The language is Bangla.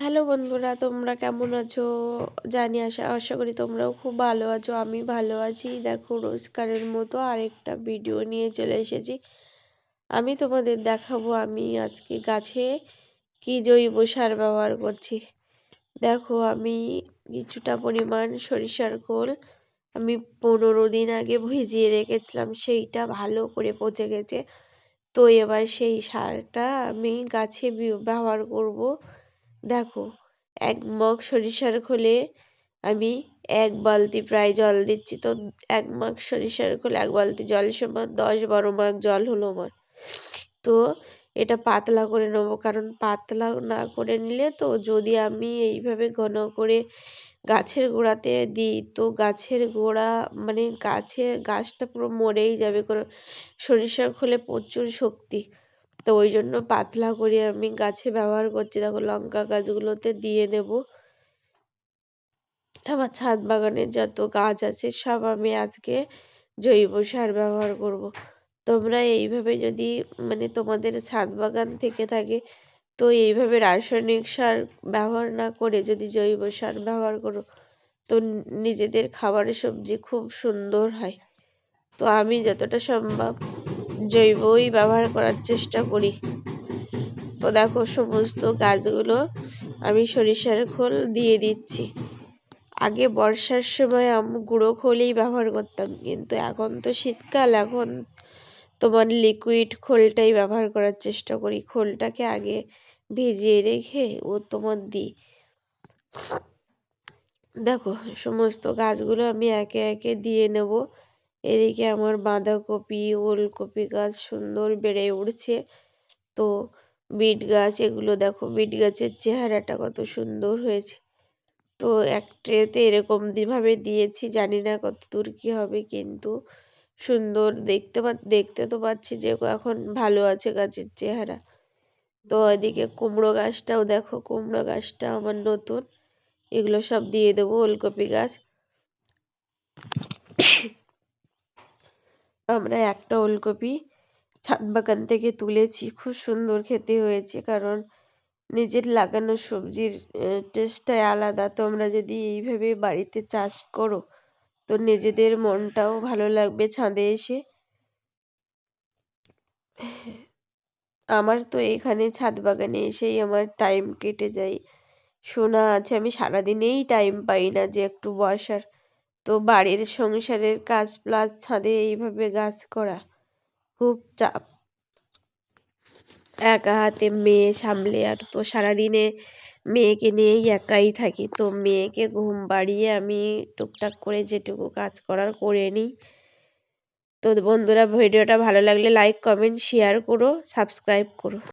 হ্যালো বন্ধুরা, তোমরা কেমন আছো? জানি আশা আশা করি তোমরাও খুব ভালো আছো, আমি ভালো আছি। দেখো রোজকারের মতো আরেকটা ভিডিও নিয়ে চলে এসেছি। আমি তোমাদের দেখাবো আমি আজকে গাছে কি জৈব সার ব্যবহার করছি। দেখো, আমি কিছুটা পরিমাণ সরিষার খোল আমি পনেরো দিন আগে ভিজিয়ে রেখেছিলাম, সেইটা ভালো করে পচে গেছে। তো এবার সেই সারটা আমি গাছে ব্যবহার করব। দেখো, এক মগ সরিষার খোলে আমি এক বালতি প্রায় জল দিচ্ছি। তো এক মাগ সরিষার খোলে এক বালতি জল সমান দশ বারো মাগ জল হলো আমার। তো এটা পাতলা করে নেব, কারণ পাতলা না করে নিলে তো যদি আমি এইভাবে ঘন করে গাছের গোড়াতে দিই, তো গাছের গোড়া মানে গাছে, গাছটা পুরো মরেই যাবে। কারণ সরিষার খোলে প্রচুর শক্তি। তো ওই জন্য পাতলা করে আমি গাছে ব্যবহার করছি। দেখো লঙ্কা গাছগুলোতে দিয়ে নেব আমার ছাদ বাগানের যত গাছ আছে সব আমি আজকে জৈব সার ব্যবহার করব। তোমরা এইভাবে যদি মানে তোমাদের ছাদ বাগান থেকে থাকে তো এইভাবে রাসায়নিক সার ব্যবহার না করে যদি জৈব সার ব্যবহার করো তো নিজেদের খাবারের সবজি খুব সুন্দর হয়। তো আমি যতটা সম্ভব জৈবই ব্যবহার করার চেষ্টা করি। তো দেখো সমস্ত গাছগুলো আমি সরিষার খোল দিয়ে দিচ্ছি। আগে বর্ষার সময় আমি গুঁড়ো খোলই ব্যবহার করতাম, কিন্তু এখন তো শীতকাল, এখন তোমার লিকুইড খোলটাই ব্যবহার করার চেষ্টা করি। খোলটাকে আগে ভিজিয়ে রেখে ও তোমার দিই। দেখো সমস্ত গাছগুলো আমি একে একে দিয়ে নেব। এদিকে আমার বাঁধাকপি, ওলকপি গাছ সুন্দর বেড়ে উঠছে তো বিট গাছ, এগুলো দেখো, বিট গাছের চেহারাটা কত সুন্দর হয়েছে। তো এক ট্রেতে এরকম ভাবে দিয়েছি, জানি না কত দূর কী হবে, কিন্তু সুন্দর দেখতে দেখতে তো পাচ্ছি যে এখন ভালো আছে গাছের চেহারা। তো এদিকে কুমড়ো গাছটাও দেখো, কুমড়ো গাছটা আমার নতুন। এগুলো সব দিয়ে দেবো ওলকপি গাছ। আমরা একটা ওলকপি ছাদ বাগান থেকে তুলেছি। খুব সুন্দর খেতে হয়েছে, কারণ নিজের লাগানো সবজির টেস্টটাই আলাদা। তোমরা যদি এইভাবে বাড়িতে চাষ করো, তো নিজেদের মনটাও ভালো লাগবে ছাদে এসে। আমার তো এখানে ছাদ বাগানে এসেই আমার টাইম কেটে যায়। শোনা আছে, আমি সারাদিনেই টাইম পাই না যে একটু বসার। তো বাড়ির সংসারের কাজ প্লাস ছাদে এইভাবে গাছ করা খুব চাপ। একা হাতে মেয়ে সামলে আর তো সারাদিনে মেয়েকে নিয়েই একাই থাকি। তো মেয়েকে ঘুম বাড়িয়ে আমি টুকটাক করে যেটুকু কাজ করার করে নিই। তো বন্ধুরা, ভিডিওটা ভালো লাগলে লাইক কমেন্ট শেয়ার করো সাবস্ক্রাইব করো।